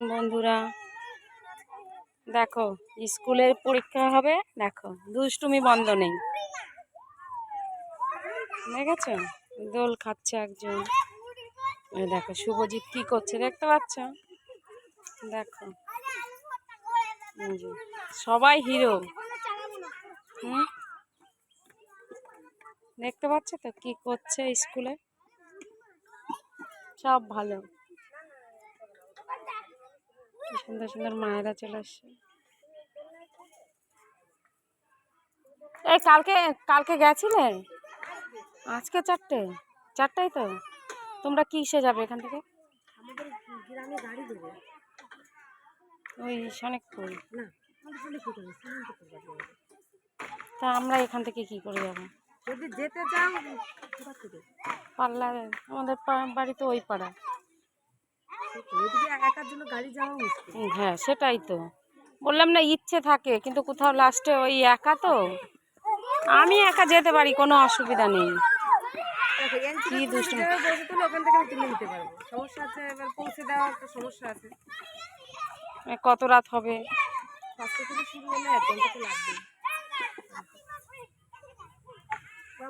বন্ধুরা, দেখো, স্কুলের পরীক্ষা হবে, দেখো, দুষ্টুমি বন্ধ নেই। দেখেছ? দোল খাচ্ছে একজন। দেখো, শুভজিৎ কি করছে দেখতে পাচ্ছ? দেখো। সবাই হিরো। হুম? দেখতে পাচ্ছ তো কি করছে স্কুলে? সব ভালো। সুন্দর সুন্দর মায়েরা চলে আসছে এই কালকে কালকে গেছিলে? আজকে চারটে? চারটাই তো? তোমরা কিসে যাবে এখান থেকে? আমাদের গ্রামে গাড়ি দেবে ওই না যাবে তা আমরা এখান থেকে কি করে যাব? যদি যেতে চাও আমাদের বাড়ি তো ওই পাড়া একার জন্য গাড়ি যাওয়া মুশকিল। হ্যাঁ সেটাই তো। বললাম না ইচ্ছে থাকে কিন্তু কোথাও লাস্টে ওই একা তো। আমি একা যেতে পারি কোনো অসুবিধা নেই। কি দুষ্টু। ওখান থেকে তুলে নিতে পারব। সমস্যা আছে এবার পৌঁছে দেওয়া একটা সমস্যা আছে। কত রাত হবে? পাঁচটা থেকে শুরু হলে এক ঘণ্টা তো লাগবেই।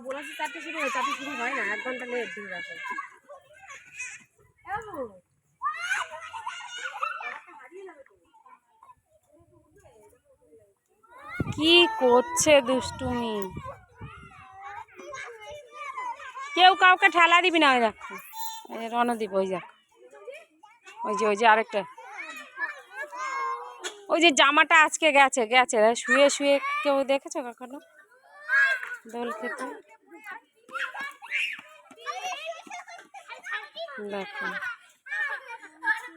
ওরা চারটে শুরু হয় চারটে শুরু হয় না এক ঘণ্টা লেট দিয়ে রাখো কি করছে দুষ্টুমি? কেউ কাউকে ঠেলা দিবি না, ওই দেখো। রণদীপ, ওই দেখ। ওই যে ওই যে আরেকটা। ওই যে জামাটা আজকে গেছে গেছে। শুয়ে শুয়ে কেউ দেখেছ কখনো? দোল খেতে? দেখো।